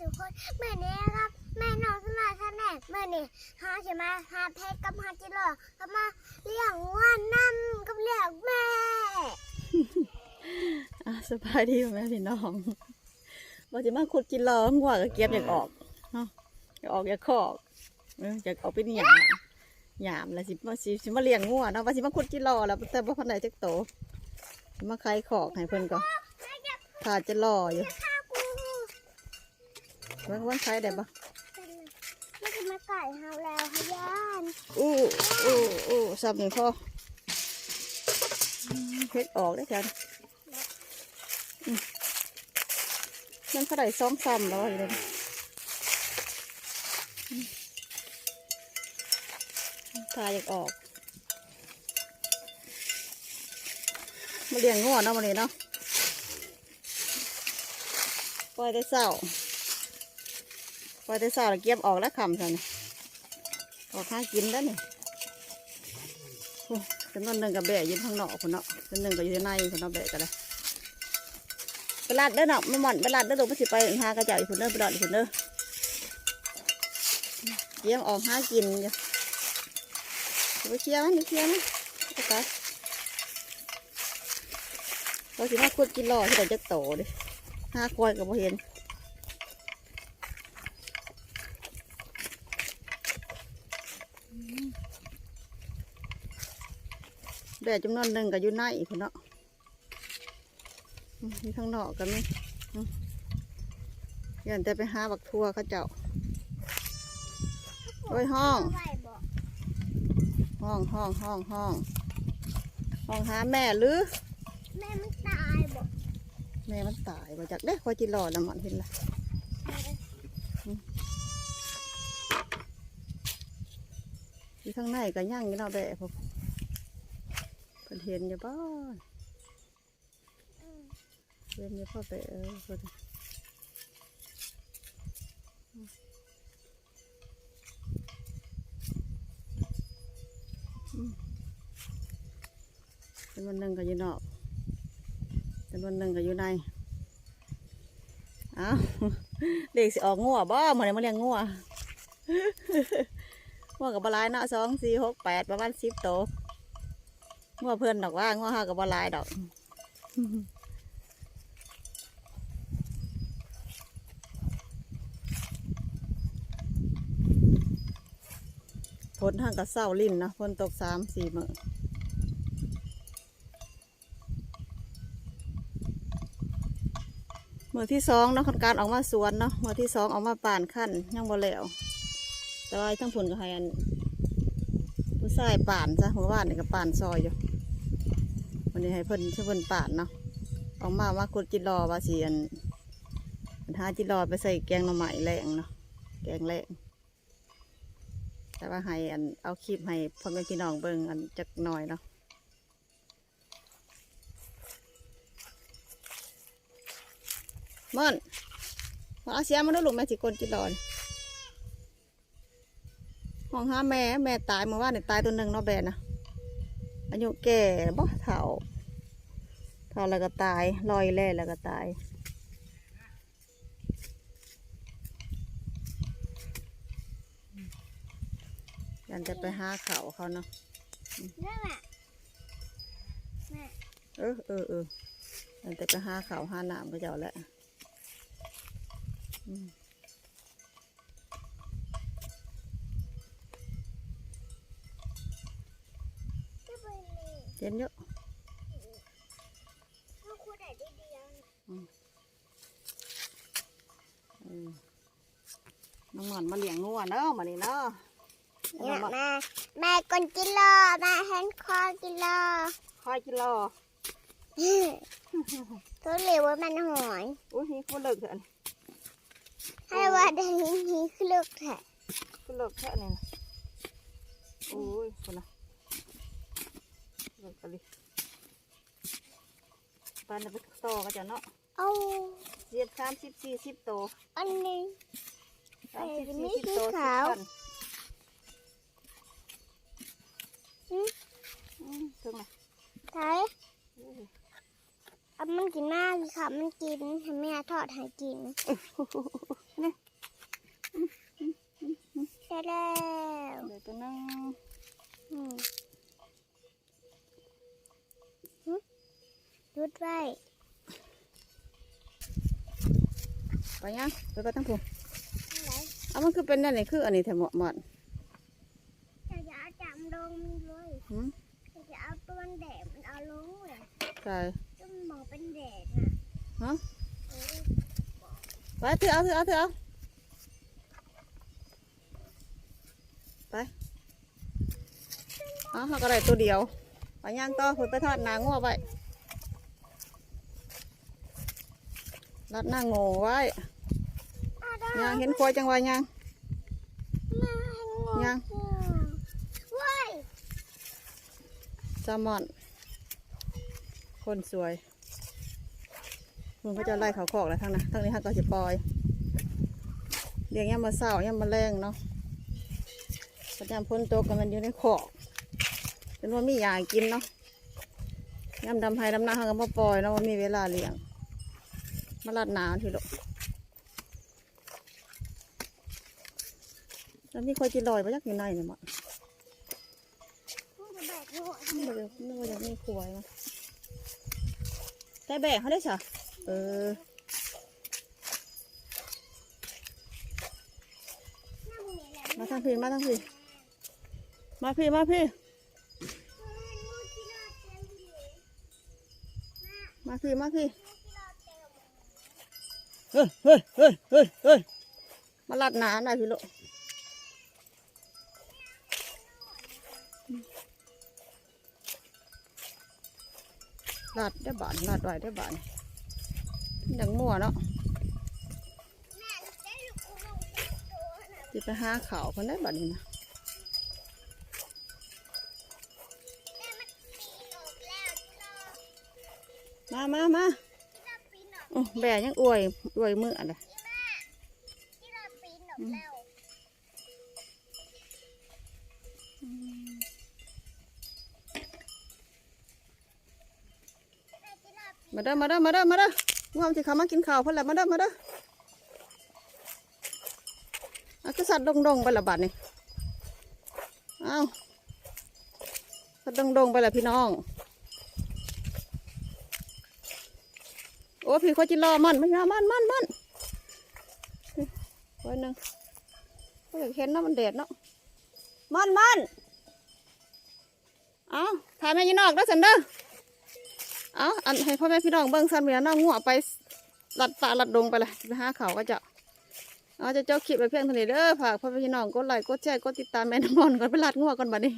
ทุกคนเมื่อนี้ครับ แม่น้องสมาท่านแม่เมื่อนี้หาจะมาหาเพชรกับหาจิโร่ก็มาเลี้ยงว่านน้ำกับเลี้ยงแม่อะสบายดีไหมพี่น้องว่าจะมาขุดกินรอหัวก็เก็บอยากออกเนาะอยากออกอยากขอกเอออยากออกเป็นหยามหยามแล้วสิมาสิสิมาเลี้ยงงัวเนาะว่าสิมาขุดกินรอแล้วแต่บ่พันใดจักโตสิมาคลายขอกให้เพิ่นก่อนถ้าจะรออยู่ ข้ากูเพิ่นว่าใช้ได้บ่ไม่จะมาไก่เฮาแล้วฮะย่านอู้อู้อู้สับนี่พ่ออืมเฮ็ดออกได้จังอืมมันเท่าไหร่สองซ้ำแล้วอยู่เลยตาอยากออก มาเลี้ยงงัวเนาะวันนี้เนาะปล่อยได้เศร้า ปล่อยได้เศร้าแล้วเก็บออกแล้วคำใช่ไหมออกหากินแล้วนี่โอ้จำนวนหนึ่งกับแบะยืนข้างนอกคนเนาะจำนวนหนึ่งก็อยู่ในคนเนาะแบะกันเลยไปลาดเด้อเนาะไม่หม่อนไปลาดเด้อลูกไม่สิไปหากระจาอีกคนเด้อไปลาดอีกคนเด้อเยี่ยมออกหากินอยู่ไปเคลียร์มันไปเคลียร์มันไปไปเราสิมาขุดกินรอที่เราจะโตดิห้าควายกับพเห็น แดดจำนวนหนึ่งกับอยู่ในอีกคนเนาะอืมมีข้างนอกกันไหมยันแต่ไปหาบักทั่วเขาเจ้าโอ้ยห้องไหวบอกห้องห้องห้องห้องห้องหาแม่หรือ แม่มันตายบอกแม่มันตายมาจากเด้คอยจิรอแล้วมันเห็นละอยู่ข้างในก็ย่างอยู่เนาะแบะพวก เดินเห็นอยู่บ้านเห็นอยู่พ่อแบะเออเพิ่นอืมจำนวนหนึ่งก็อยู่นอกจำนวนหนึ่งก็อยู่ในเอาเด็กสิออกงัวบ่เหมือนมาเลี้ยงงัวงัวกับบหลายเนาะสองสี่หกแปดประมาณสิบโตว งัวเพื่อนดอกว่างัวห้ากับบหลายดอกฝนทางกับเศร้าลิ่นนะฝนตกสามสี่มื้อมือที่สองเนาะคนการออกมาสวนเนาะมือที่สองออกมาป่านขั้นยังบ่แล้วแต่ว่าทั้งผลก็ให้อัน ผู้ชายป่านซะเมื่อวานนี่ก็ป่านซอยอยู่วันนี้ให้เพิ่นช่วยเพิ่นป่านเนาะออกมาว่าคุดจิรอว่าสิอันอันหาจิรอไปใส่แกงหน่อไม้แรงเนาะแกงแรงแต่ว่าให้อันเอาคลิปให้พ่อแม่พี่น้องเบิ่งอันจักหน่อยเนาะม่อนมาเอาเสียมาดูลูกแม่สิกลจิรอน ห้องห้าแม่แม่ตายเมื่อวานนี่ตายตัวหนึ่งเนาะแบนนะอายุแก่บ่เฒ่าเฒ่าแล้วก็ตายลอยแล่แล้วก็ตายยันจะไปหาเขาเขาเนาะนั่นแหละแม่เออเออเออยันจะไปหาเขาหาน้ำก็เจ้าแหละอืม จะไป เลยเย็นเยอะถ้าคุณได้ดีเดียวเออน้องหมอนมาเลี้ยงงัวเนาะมานี่เนาะเนี่ยแม่แม่กนกิโลแม่เห็นคอกิโลคอยกินรอตัวเหลวว่ามันหอยอุ้ยนี่ก็เลิกเถอะนี่ให้ว่าได้ยินนี้คือลูกแท้ก็เลิกแค่นี้นะอุ้ยคนละเลิกกันเลยปานจะไปต่อก็จะเนาะเอาเสียบสามสิบสี่สิบโตอันนี้สามสิบเอ้ยมีสี่สิบโตสีสิบขาวพันอืมอืมถึงไหมใช่เอามันกินมากค่ะ มันกินให้แม่ทอดให้กินนี่ใช่แล้วเดี๋ยวตัวนึง รุดไว้ไปยังไปไปทั้งผูไหนเอามันคือเป็นนั่นนี่คืออันนี้แถมหมดหมดจะจะเอาจำลงเลยหืมจะจะเอาตัวมันแดดมันเอาลงเลยใช่จนมองเป็นแดดน่ะฮะเออไปถือเอาถือเอาถือเอาไปเอาเขาก็ได้ตัวเดียวไปย่างต่อคุณไปทอดหนางัวไว้ รัดหน้าโง่ไว้เอาได้ย่างเห็นควายจังไวย่างมาให้งงยังเว้ยแซลมอน คนสวยมึงก็จะไล่เขาคอกแล้วทั้งนั้นทั้งนี้ฮักก็จะปล่อยเลี้ยงย่ำมาเศร้าย่ำมาแรงเนาะประจำพ้นตกกันมันอยู่ในคอกเป็นว่ามีอยากกินเนาะย่ำดำไห้ดำนาเขาก็มาปล่อยเนาะว่ามีเวลาเลี้ยง มาลัดหนาวทีลูกแล้วมีคอยจีลอยไปยักอยู่ในเนี่ยมั้งมึงจะแบกหัวนึกว่าจะนึกว่าจะมีขวยมั้งแต่แบกเขาได้สะเออนั่งนี่แหละมาทางพี่มาทางพี่มาพี่มาพี่มาพี่มาพี่ เฮ้ยเฮ้ยเฮ้ยเฮ้ยเฮ้ยมาลัดหนาหน่อยพี่ลูกลัดได้บานลัดไว้ได้บานดังมั่วเนาะจะไปหาข่าวคนได้บัดนี้นะมามามา แบกยังอวยอวยมืออะไรที่แม่ที่รอปีนออกแล้วมาเด้อมาเด้อมาเด้อมาเด้อง่วงจะเขามากินข้าวเพิ่นละมาเด้อมาเด้อเอาก็สัตว์ดงดงๆไปละบัดนี่เอาสัตว์ดงดงๆไปละพี่น้อง อ้พี่เขาจิรอมันไม่ยอมันมันมันไว้หนึ่งเขาอยากเห็นเนาะมันแดดเนาะมันมันเอาถ่ายแม่ยีนอกได้อสันเด้อเอาอันให้พ่อแม่พี่น้องเบิ่งสันเมียน้องงัวไปหลัดป่าลัดดงไปเลยไปหาเขาก็จะเอาจะเจ้าคลิปไปเพียงเท่านี้เด้อฝากพ่อแม่พี่น้องกดไลค์กดแชร์กดติดตามแม่น้ำมอนก่อนไปหลัดงัวก่อนบัดนี้